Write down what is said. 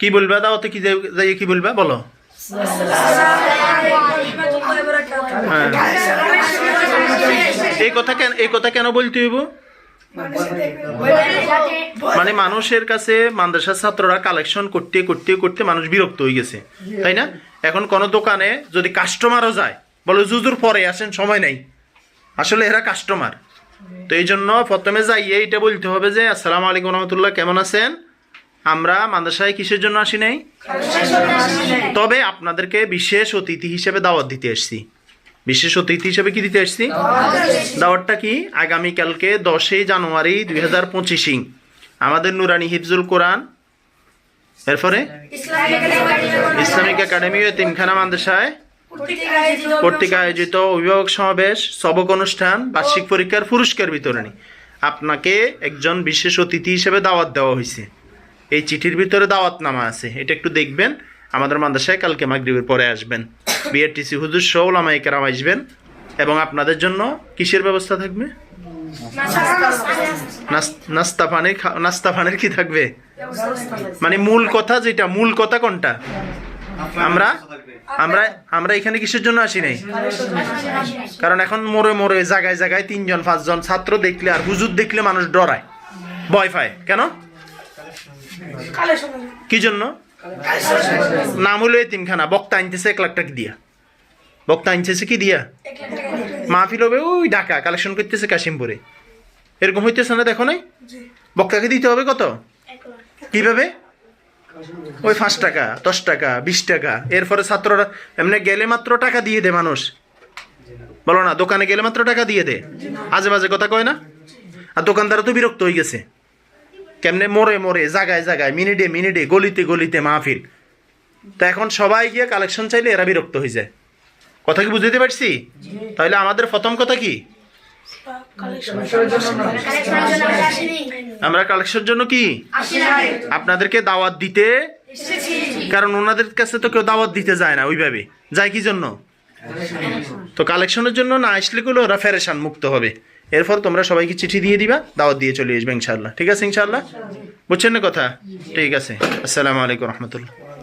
কি বলবা? দাওয়াতে কি যাই- কি বলবা? বলো। হ্যাঁ। এই কথা কেন এই কথা কেন বলতে হইব? মানে মানুষের কাছে মাদ্রাসার ছাত্ররা কালেকশন করতে করতে করতে মানুষ বিরক্ত হয়ে গেছে, তাই না? এখন কোনো দোকানে যদি কাস্টমারও যায়, বলে জুজুর পরে আসেন, সময় নেই। আসলে এরা কাস্টমার তো এই জন্য প্রথমে যাইয়ে এটা বলতে হবে যে, আসসালামু আলাইকুম রহমতুল্লাহ, কেমন আছেন? আমরা মাদ্রাসায় কিসের জন্য আসি নাই? তবে আপনাদেরকে বিশেষ অতিথি হিসেবে দাওয়াত দিতে এসেছি বিশেষ অতিথি হিসেবে কি দিতে এসেছি দাওয়াতটা কি? আগামীকালকে দশই জানুয়ারি দুই হাজার পঁচিশিং আমাদের নুরানি হিফজুল কোরআন। এরপরে? ইসলামিক একাডেমি ও তিনখানা মাদ্রাসায়। কর্তৃক আয়োজিত অভিভাবক সমাবেশ, সবক অনুষ্ঠান, বার্ষিক পরীক্ষার পুরস্কার বিতরণী। আপনাকে একজন বিশেষ অতিথি হিসেবে দাওয়াত দেওয়া হয়েছে। এই চিঠির ভিতরে দাওয়াত নামা আছে, এটা একটু দেখবেন। আমাদের মাদ্রাসায় কালকে মাগরিবের পরে আসবেন। বিআরটিসি হুজুর সহ ওলামাইকেরাম আসবেন। এবং আপনাদের জন্য কিসের ব্যবস্থা থাকবে? নাস- নাস্তা পানির নাস্তা পানির কি থাকবে? মানে মূল কথা যেটা, মূল কথা কোনটা? আমরা আমরা আমরা এখানে কিসের জন্য আসি নাই? কারণ এখন মোড়ে মোড়ে জায়গায় জায়গায় তিনজন, পাঁচজন ছাত্র দেখলে আর হুজুর দেখলে মানুষ ডরায়, ভয় পায়। কেন? কি জন্য? নাম হলো এতিমখানা বক্তা আনতেছে এক লাখ টাকা দিয়া? বক্তা আনতেছে কি দিয়া? মাহফিল হবে ওই ঢাকা কালেকশন করতেছে কাশিমপুরে। এরকম হইতেছে না দেখো নাই? বক্তাকে দিতে হবে কত? কীভাবে? ওই পাঁচ টাকা দশ টাকা বিশ টাকা। এরপরে ছাত্ররা এমনি গেলে মাত্র টাকা দিয়ে দে মানুষ। বলো না দোকানে গেলে মাত্র টাকা দিয়ে দে। আজে বাজে কথা কয় না? আর দোকানদারও তো বিরক্ত হয়ে গেছে। কেমনে মোড়ে মোড়ে জায়গায় জায়গায় মিনিটে মিনিটে, গলিতে গলিতে মাহফিল। তো এখন সবাই গিয়ে কালেকশন চাইলে এরা বিরক্ত হয়ে যায়। কথা কি বুঝতে পারছি? তাহলে আমাদের প্রথম কথা কি? আমরা কালেকশনের জন্য কি? আপনাদেরকে দাওয়াত দিতে। কারণ ওনাদের কাছে তো কেউ দাওয়াত দিতে যায় না ওইভাবে। যায় কি জন্য? তো কালেকশনের জন্য না আসলে গুলো ওরা ফেরেশান মুক্ত হবে। এরপর তোমরা সবাইকে চিঠি দিয়ে দিবা দাওয়াত দিয়ে চলে আসবে ইনশাল্লাহ ঠিক আছে ইনশাল্লাহ বুঝছেন না কথা? ঠিক আছে। আসসালামু আলাইকুম রহমতুল্লাহ।